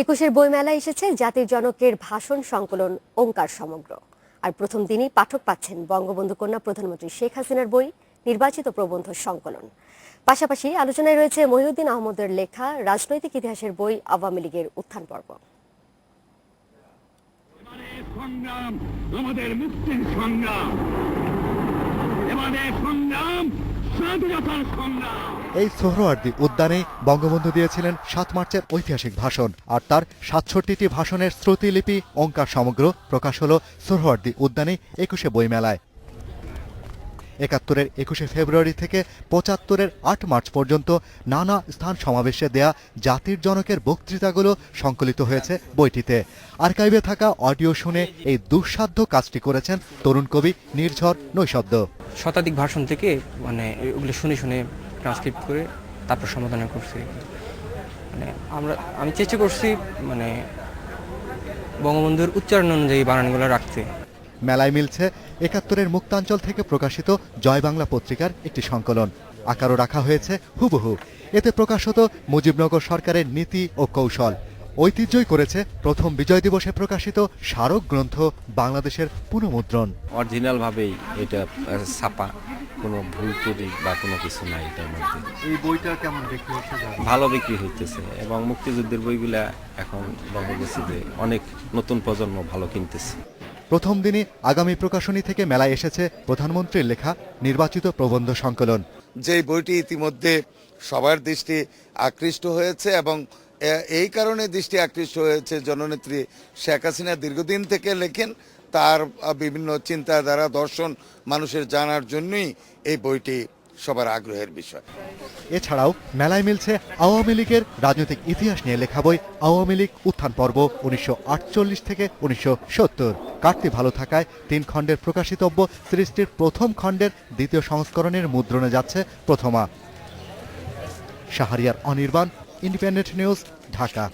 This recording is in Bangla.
একুশের বইমেলায় এসেছে জাতির জনকের ভাষণ, সংকলন, ওঙ্কার সমগ্র। আর প্রথম দিনই পাঠক পাচ্ছেন বঙ্গবন্ধু কন্যা প্রধানমন্ত্রী শেখ হাসিনার বই, নির্বাচিত প্রবন্ধ সংকলন। পাশাপাশি আলোচনায় রয়েছে মহিউদ্দিন আহমদের লেখা, রাজনৈতিক ইতিহাসের বই, আওয়ামী লীগের উত্থান পর্ব। সংগ্রাম আমাদের মুক্তির সংগ্রাম। সংগ্রাম এই সোহরওয়ার্দি উদ্যানে বঙ্গবন্ধু দিয়েছিলেন সাত মার্চের ঐতিহাসিক ভাষণ, আর তার সাতষট্টিটি ভাষণের শ্রুতিলিপি, অঙ্কার সমগ্র প্রকাশ হল সোহরওয়ার্দি উদ্যানে একুশে বইমেলায়। একাত্তরের একুশে ফেব্রুয়ারি থেকে পঁচাত্তরের আট মার্চ পর্যন্ত নানা স্থান সমাবেশে দেয়া জাতির জনকের বক্তৃতাগুলো সংকলিত হয়েছে বইটিতে। আর্কাইভে থাকা অডিও শুনে এই দুঃসাধ্য কাজটি করেছেন তরুণ কবি নির্ঝর নৈশব্দ। শতাধিক ভাষণ থেকে মানে ওগুলো শুনে শুনে ট্রান্সক্রিপ্ট করে তারপর সমাধান করছি। মানে আমরা, আমি চেষ্টা করছি মানে বঙ্গবন্ধুর উচ্চারণ অনুযায়ী বানানগুলো রাখতে। মেলায় মিলছে একাত্তরের মুক্তাঞ্চল থেকে প্রকাশিত জয় বাংলা পত্রিকার একটি সংকলন। আকারও রাখা হয়েছে হুবহু। এতে প্রকাশ হতো মুজিবনগর সরকারের নীতি ও কৌশল। ঐতিহ্যই করেছে প্রথম বিজয় দিবসে প্রকাশিত স্মারক গ্রন্থ বাংলাদেশের পুনঃমুদ্রণ। অরিজিনাল ভাবেই এটা ছাপা। কোনো ভুল ত্রুটি বা কোনো কিছু নাই এটার মধ্যে। এই বইটা কেমন বিক্রি হচ্ছে ভালো বিক্রি হইতেছে এবং মুক্তিযুদ্ধের বইগুলা এখন দেখা গেছে যে অনেক নতুন প্রজন্ম ভালো কিনতেছে। প্রথম দিনই আগামী প্রকাশনী থেকে মেলায় এসেছে প্রধানমন্ত্রীর লেখা নির্বাচিত প্রবন্ধ সংকলন। যে বইটি ইতিমধ্যে সবার দৃষ্টি আকৃষ্ট হয়েছে এবং এই কারণে দৃষ্টি আকৃষ্ট হয়েছে জননেত্রী শেখ হাসিনা দীর্ঘদিন থেকে লেখেন তার বিভিন্ন চিন্তাধারা, দর্শন মানুষের জানার জন্যই এই বইটি সবার আগ্রহের বিষয়। এছাড়াও মেলায় মিলছে আওয়ামী লীগের রাজনৈতিক ইতিহাস নিয়ে লেখা বই আওয়ামী লীগ উত্থান পর্ব উনিশশো আটচল্লিশ থেকে উনিশশো সত্তর। কাটতি ভালো থাকায় তিন খণ্ডের প্রকাশিতব্য সৃষ্টির প্রথম খণ্ডের দ্বিতীয় সংস্করণের মুদ্রণে যাচ্ছে প্রথমা। Shahriar Anirban, Independent News, Dhaka.